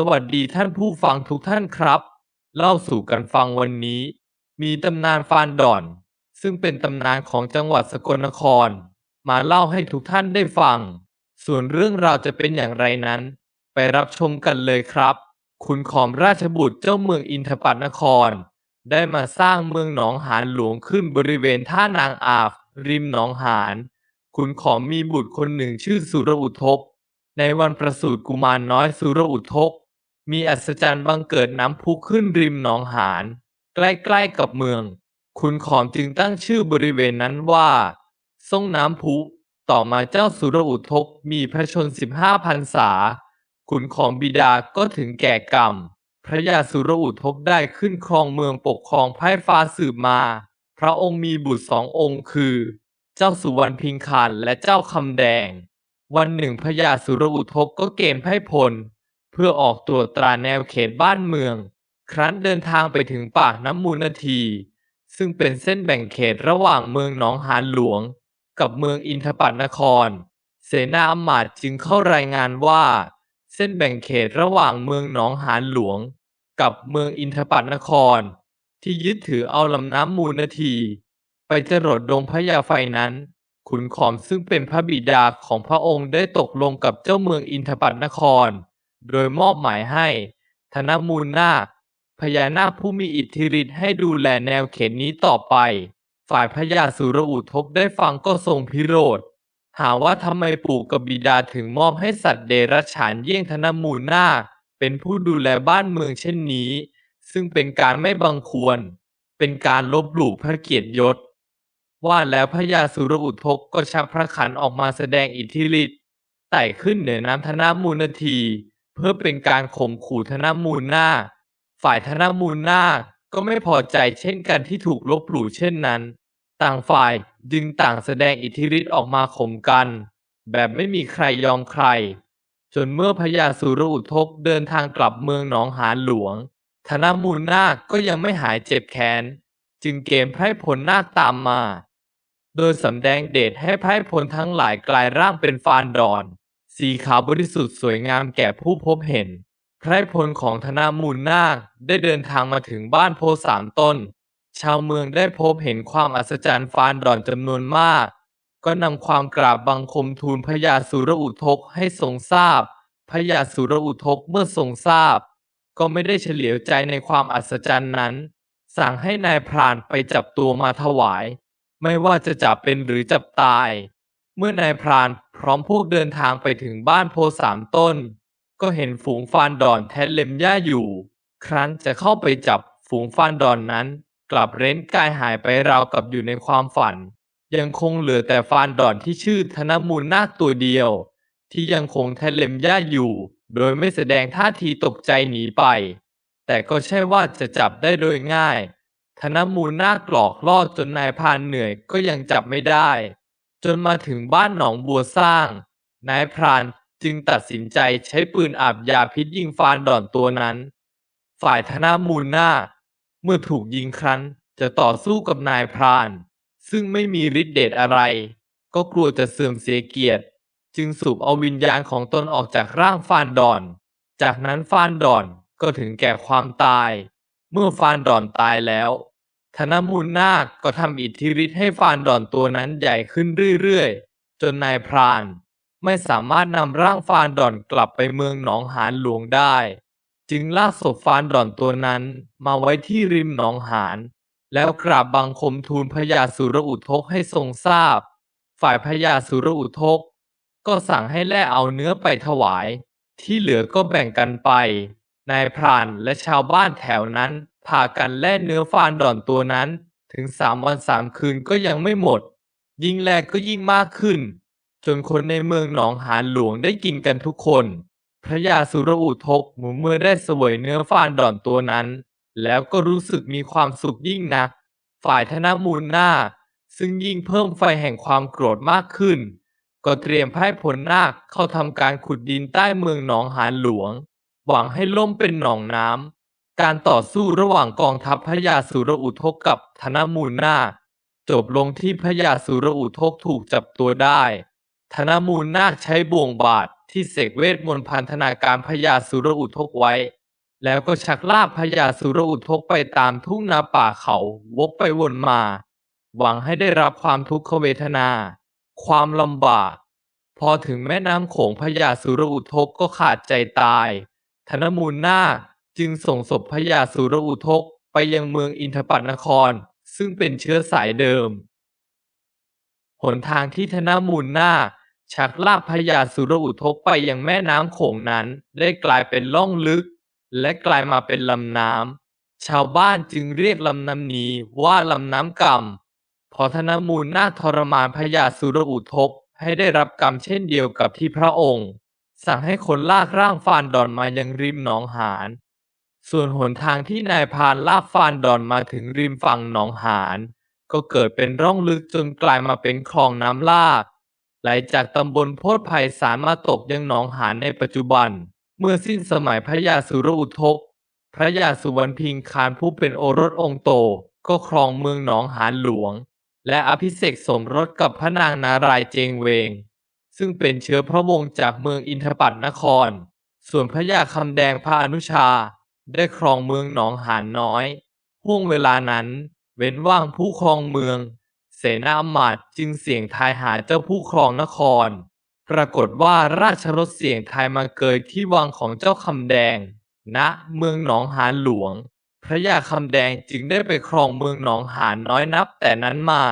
สวัสดีท่านผู้ฟังทุกท่านครับ เล่าสู่กันฟังวันนี้ มีตำนานฟานดอน ซึ่งเป็นตำนานของจังหวัดสกลนคร มาเล่าให้ทุกท่านได้ฟัง ส่วนเรื่องราวจะเป็นอย่างไรนั้น ไปรับชมกันเลยครับ คุณขอมราชบุตรเจ้าเมืองอินทปัตนคร ได้มาสร้างเมืองหนองหานหลวงขึ้นบริเวณท่านางอาบริมหนองหานคุณขอมมีบุตรคนหนึ่งชื่อสุรอุทกในวันประสูติกุมารน้อยสุรอุทก มีอัศจรรย์บังเกิดน้ำพุขึ้นริมหนองหาน ใกล้ๆกับเมือง คุณขอมจึงตั้งชื่อบริเวณนั้นว่าทรงน้ำพุ ต่อมาเจ้าสุรอุทกมีพระชนสิบห้าพรรษา ขุนของบิดาก็ถึงแก่กรรม พระยาสุรอุทกได้ขึ้นครองเมืองปกครองไพร่ฟ้าสืบมา พระองค์มีบุตรสององค์คือ เจ้าสุวรรณพิงคานและเจ้าคำแดง วันหนึ่งพระยาสุรอุทกก็เกณฑ์ไพร่พล พื่อออกตรวจตราแนวเขตบ้านเมือง ครั้นเดินทางไปถึงปากน้ำมูลนาที ซึ่งเป็นเส้นแบ่งเขตระหว่างเมืองหนองหานหลวง กับเมืองอินทปัตนคร เสนาอำมาตย์จึงเข้ารายงานว่า เส้นแบ่งเขตระหว่างเมืองหนองหานหลวง กับเมืองอินทปัตนคร ที่ยึดถือเอาลำน้ำมูลนาที ไปจรดดงพระยาไฟนั้น ขุนขอมซึ่งเป็นพระบิดาของพระองค์ได้ตกลงกับเจ้าเมืองอินทปัตนคร โดยมอบหมายให้ ธนมูลนาคพญานาคผู้มีอิทธิฤทธิ์ให้ดูแลแนวเขตนี้ต่อไป ฝ่ายพระยาสุรอุทกได้ฟังก็ทรงพิโรธ หาว่าทำไมปู่กับบิดาถึงมอบให้สัตว์เดรัจฉานเยี่ยงธนมูลนาคเป็นผู้ดูแลบ้านเมืองเช่นนี้ ซึ่งเป็นการไม่บังควร เป็นการลบหลู่พระเกียรติยศ ว่าแล้วพระยาสุรอุทกก็ชักพระขันออกมาแสดงอิทธิฤทธิ์ไต่ขึ้นเหนือน้ำธนมูลนาที เพื่อเป็นการข่มขู่ธนมูลนาฝ่ายธนมูลนาก็ไม่พอใจเช่นกันที่ถูกลบหลู่เช่นนั้น ต่างฝ่ายจึงต่างแสดงอิทธิฤทธิ์ออกมาข่มกัน แบบไม่มีใครยอมใคร จนเมื่อพญาสุรุทกเดินทางกลับเมืองหนองหานหลวง ธนมูลนาคก็ยังไม่หายเจ็บแค้น จึงเกณฑ์ไพร่พลนาคตามมา โดยสำแดงเดชให้ไพร่พลทั้งหลายกลายร่างเป็นฟานดอน สีขาวบริสุทธิ์สวยงามแก่ผู้พบเห็น ไพร่พลของธนามูลนาคได้เดินทางมาถึงบ้านโพสามต้น ชาวเมืองได้พบเห็นความอัศจรรย์ฟานดอนจำนวนมาก ก็นำความกราบบังคมทูลพระยาสุรอุทกให้ทรงทราบ พระยาสุรอุทกเมื่อทรงทราบ ก็ไม่ได้เฉลียวใจในความอัศจรรย์นั้น สั่งให้นายพรานไปจับตัวมาถวาย ไม่ว่าจะจับเป็นหรือจับตาย เมื่อนายพราน พร้อมพวกเดินทางไปถึงบ้านโพสามต้น ก็เห็นฝูงฟานดอนแทะเล็มหญ้าอยู่ ครั้นจะเข้าไปจับฝูงฟานดอนนั้น กลับเร้นกายหายไปราวกับอยู่ในความฝัน ยังคงเหลือแต่ฟานดอนที่ชื่อธนมูลนาคตัวเดียว ที่ยังคงแทะเล็มหญ้าอยู่ โดยไม่แสดงท่าทีตกใจหนีไป แต่ก็ใช่ว่าจะจับได้โดยง่ายธนมูลนาคกลอกล่อจนนายพานเหนื่อยก็ยังจับไม่ได้ จนมาถึงบ้านหนองบัวสร้าง นายพรานจึงตัดสินใจใช้ปืนอาบยาพิษยิงฟานดอนตัวนั้น ฝ่ายธนามูลนาเมื่อถูกยิงครั้นจะต่อสู้กับนายพราน ซึ่งไม่มีฤทธิ์เดชอะไร ก็กลัวจะเสื่อมเสียเกียรติ จึงสูบเอาวิญญาณของตนออกจากร่างฟานดอน จากนั้นฟานดอนก็ถึงแก่ความตาย เมื่อฟานดอนตายแล้ว ธนมูลนาคก็ทำอิทธิฤทธิ์ให้ฟานดอนตัวนั้นใหญ่ขึ้นเรื่อยๆ จนนายพราน ไม่สามารถนำร่างฟานดอนกลับไปเมืองหนองหานหลวงได้ จึงลากศพฟานดอนตัวนั้นมาไว้ที่ริมหนองหานแล้วกราบบังคมทูลพระยาสุรอุทกให้ทรงทราบ ฝ่ายพระยาสุรอุทก ก็สั่งให้แล่เอาเนื้อไปถวาย ที่เหลือก็แบ่งกันไป นายพรานและชาวบ้านแถวนั้น พากันแล่เนื้อฟานดอนตัวนั้น ถึงสามวันสามคืนก็ยังไม่หมด ยิ่งแลกก็ยิ่งมากขึ้น จนคนในเมืองหนองหานหลวงได้กินกันทุกคน พระยาสุรอุทกเมื่อได้เสวยเนื้อฟานดอนตัวนั้น แล้วก็รู้สึกมีความสุขยิ่งนัก ฝ่ายธนมูลนาซึ่งยิ่งเพิ่มไฟแห่งความโกรธมากขึ้น ก็เตรียมไพ่ผลนาคเข้าทำการขุดดินใต้เมืองหนองหานหลวง หวังให้ล่มเป็นหนองน้ำ การต่อสู้ระหว่างกองทัพพระยาสุรอุทกกับธนมูลนาคจบลงที่พระยาสุรอุทกถูกจับตัวได้ ธนมูลนาคใช้บ่วงบาดที่เสกเวทมนต์พันธนาการพญาสุรอุทกไว้ แล้วก็ชักลากพญาสุรอุทกไปตามทุ่งนาป่าเขาวกไปวนมา หวังให้ได้รับความทุกขเวทนา ความลำบาก พอถึงแม่น้ำโขงพญาสุรอุทกก็ขาดใจตาย ธนมูลนาค จึงส่งศพพญาสุรอุทกไปยังเมืองอินทปัตนคร ซึ่งเป็นเชื้อสายเดิม หนทางที่ธนมูลนาคชักลากพญาสุรอุทกไปยังแม่น้ำโขงนั้น ได้กลายเป็นล่องลึก และกลายมาเป็นลำน้ำ ชาวบ้านจึงเรียกลำน้ำนี้ว่าลำน้ำกำเพอธนมูลนาทรมานพญาสุรอุทกให้ได้รับกรรมเช่นเดียวกับที่พระองค์ สั่งให้คนลากร่างฟานดอนมายังริมหนองหาน ส่วนหนทางที่นายพรานลากฟานดอนมาถึงริมฝั่งหนองหาน ก็เกิดเป็นร่องลึกจนกลายมาเป็นคลองน้ำลาก ไหลจากตำบลโพธิไผ่สารมาตกยังหนองหานในปัจจุบัน เมื่อสิ้นสมัยพระยาสุรอุทก พระยาสุวรรณพิงคารผู้เป็นโอรสองค์โต ก็ครองเมืองหนองหานหลวง และอภิเษกสมรสกับพระนางนารายเจงเวง ซึ่งเป็นเชื้อพระวงศ์จากเมืองอินทปัตนคร ส่วนพระยาคำแดงพระอนุชา ได้ครองเมืองหนองหานน้อยห่วงเวลานั้น เว้นว่างผู้ครองเมือง เสนาอมาตย์จึงเสี่ยงทายหาเจ้าผู้ครองนคร ปรากฏว่าราชรถเสี่ยงทายมาเกยที่วังของเจ้าคำแดงณเมืองหนองหานหลวง พระยาคำแดงจึงได้ไปครองเมืองหนองหานน้อยนับแต่นั้นมา